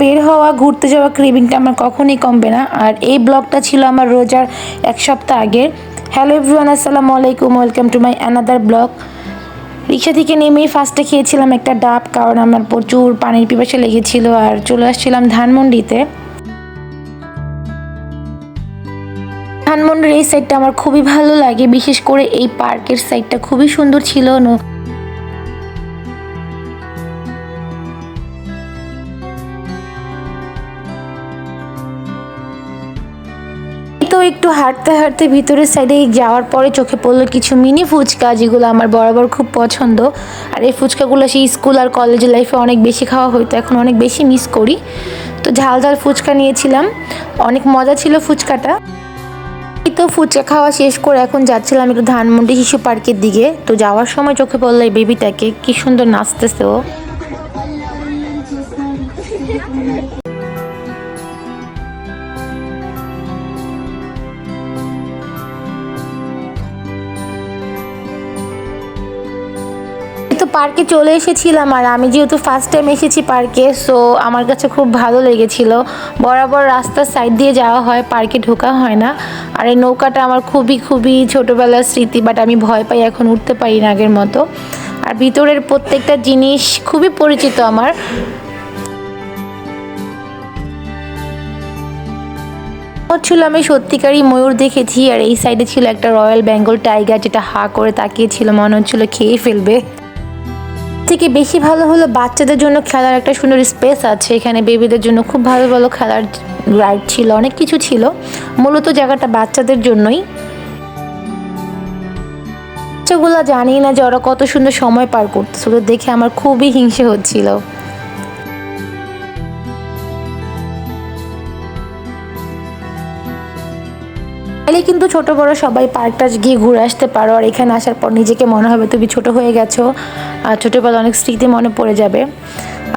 বের হওয়া, ঘুরতে যাওয়া ক্রেভিংটা আমার কখনোই কমবে না। আর এই ব্লগটা ছিল আমার রোজার এক সপ্তাহ আগের। হ্যালো এভরিওয়ান আসসালামু আলাইকুম welcome to my another blog রিক্সা থেকে নেমেই ফার্স্টে খেয়েছিলাম একটা ডাব, কারণ আমার প্রচুর পানির পিপাসা লেগেছিল আর চলে আসছিলাম ধানমন্ডিতে। ধানমন্ডির এই সাইডটা আমার খুবই ভালো লাগে, বিশেষ করে এই পার্কের সাইডটা খুবই সুন্দর ছিল। একটু হাঁটতে হাঁটতে ভিতরের সাইডে যাওয়ার পরে চোখে পড়ল কিছু মিনি ফুচকা, যেগুলো আমার বরাবর খুব পছন্দ। আর এই ফুচকাগুলো সেই স্কুল আর কলেজ লাইফে অনেক বেশি খাওয়া হতো এখন অনেক বেশি মিস করি। তো ঝাল ঝাল ফুচকা নিয়েছিলাম। অনেক মজা ছিল ফুচকাটা। তো ফুচকা খাওয়া শেষ করে এখন যাচ্ছিলাম একটু ধানমন্ডি শিশু পার্কের দিকে। তো যাওয়ার সময় চোখে পড়ল এই বেবিটাকে কি সুন্দর নাচতেছে ও। পার্কে চলে এসেছিলাম আর আমি যেহেতু ফার্স্ট টাইম এসেছি পার্কে সো আমার কাছে খুব ভালো লেগেছিল। বরাবর রাস্তার সাইড দিয়ে যাওয়া হয়, পার্কে ঢোকা হয় না। আর এই নৌকাটা আমার খুবই খুবই ছোটোবেলার স্মৃতি বাট আমি ভয় পাই এখন উঠতে পারি না আগের মতো। আর ভিতরের প্রত্যেকটা জিনিস খুবই পরিচিত আমার। ছিল আমি সত্যিকারই ময়ূর দেখেছি, আর এই সাইডে ছিল একটা রয়্যাল বেঙ্গল টাইগার যেটা হা করে তাকিয়েছিল মনে হচ্ছিল খেয়ে ফেলবে। থেকে বেশি ভালো হলো বাচ্চাদের জন্য খেলার একটা সুন্দর স্পেস আছে। এখানে বেবিদের জন্য খুব ভালো ভালো খেলার রাইড ছিল, অনেক কিছু ছিল। মূলত জায়গাটা বাচ্চাদের জন্যই। বাচ্চাগুলো জানি না যে ওরা কত সুন্দর সময় পার করতেছিল, দেখে আমার খুবই হিংসে হচ্ছিল। চাইলে কিন্তু ছোট বড় সবাই পার্কটা গিয়ে ঘুরে আসতে পারো। আর এখানে আসার পর নিজেকে মনে হবে তুমি ছোট হয়ে গেছো। আর ছোটোবেলা অনেক স্মৃতি মনে পড়ে যাবে।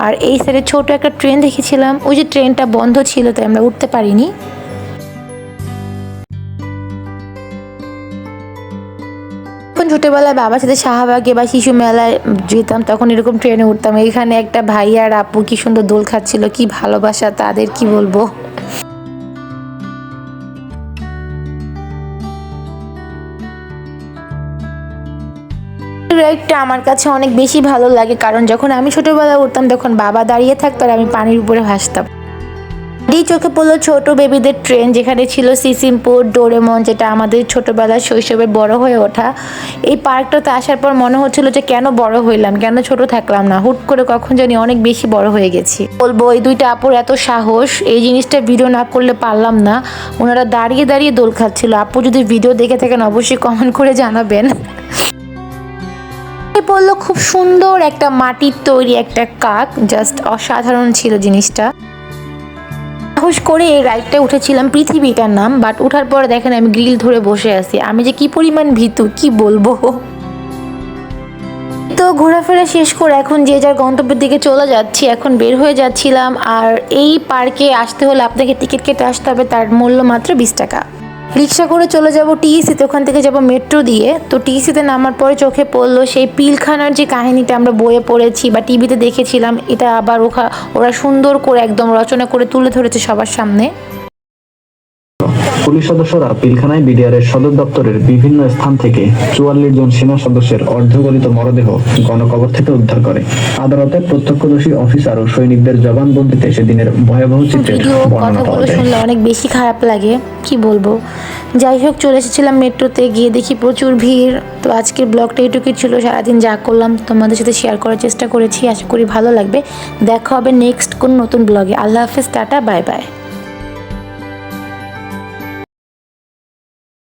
আর এই সাইডে ছোট একটা ট্রেন দেখেছিলাম। ওই যে ট্রেনটা বন্ধ ছিল, তাই আমরা উঠতে পারিনি। যখন ছোটোবেলায় বাবার সাথে শাহবাগে বা শিশু মেলায় যেতাম, তখন এরকম ট্রেনে উঠতাম। এখানে একটা ভাই আর আপু কি সুন্দর দোল খাচ্ছিল, কি ভালোবাসা তাদের, কি বলব? রাইডটা আমার কাছে অনেক বেশি ভালো লাগে, কারণ যখন আমি ছোটবেলায় উঠতাম, তখন বাবা দাঁড়িয়ে থাকতো আর আমি পানির উপরে ভাসতাম। এই চোখে পড়ল ছোট বেবিদের ট্রেন যেখানে ছিল সিসিমপুর, ডোরেমন, যেটা আমাদের ছোটবেলার শৈশবে বড় হয়ে ওঠা। এই পার্কটাতে আসার পর মনে হচ্ছিল যে কেন বড় হইলাম, কেন ছোট থাকলাম না, হুট করে কখন জানি অনেক বেশি বড় হয়ে গেছি। বলব, এই দুইটা আপুর এত সাহস, এই জিনিসটা ভিডিও না করলে পারলাম না। ওনারা দাঁড়িয়ে দাঁড়িয়ে দোল খাচ্ছিল। আপু যদি ভিডিও দেখে থাকেন, অবশ্যই কমেন্ট করে জানাবেন। পড়ল খুব সুন্দর একটা মাটির তৈরি একটা কাক জাস্ট অসাধারণ ছিল জিনিসটা। সাহস করে এই রাইডটা উঠেছিলাম পৃথিবীটার নাম বাট উঠার পর দেখেন আমি গ্রিল ধরে বসে আছি। আমি যে কি পরিমাণ ভীতু, কি বলব? তো ঘোরাফেরা শেষ করে এখন যে যার গন্তব্যের দিকে চলে যাচ্ছি, এখন বের হয়ে যাচ্ছিলাম, আর এই পার্কে আসতে হলে আপনাকে টিকিট কেটে আসতে হবে, তার মূল্য মাত্র বিশ টাকা। রিক্সা করে চলে যাব টিইসিতে ওখান থেকে যাব মেট্রো দিয়ে। তো টিইসিতে নামার পরে চোখে পড়ল সেই পিলখানার যে কাহিনীটা আমরা বইয়ে পড়েছি বা টিভিতে দেখেছিলাম এটা আবার ওখা ওরা সুন্দর করে একদম রচনা করে তুলে ধরেছে সবার সামনে। পুলিশ সদস্যরা পিলখানায় বিডিআরের সদর দপ্তরের বিভিন্ন স্থান থেকে চুয়াল্লিশ জন সেনা সদস্যের অর্ধগলিত মরদেহ গণকবর থেকে উদ্ধার করে। আদালতে প্রত্যক্ষদর্শী অফিসার ও সৈনিকদের জবানবন্দিতে সেদিনের ভয়াবহ চিত্রের বর্ণনা পাওয়া যায়। শুনলে অনেক বেশি খারাপ লাগে কি বলব? যাই হোক, চলে এসেছিলাম মেট্রোতে, গিয়ে দেখি প্রচুর ভিড়। তো আজকের ব্লগটা এটুকুই ছিল, সারাদিন যা করলাম, তোমাদের সাথে শেয়ার করার চেষ্টা করেছি, আশা করি ভালো লাগবে। দেখা হবে নেক্সট কোন নতুন ব্লগে। আল্লাহ হাফেজ, টাটা বাই বাই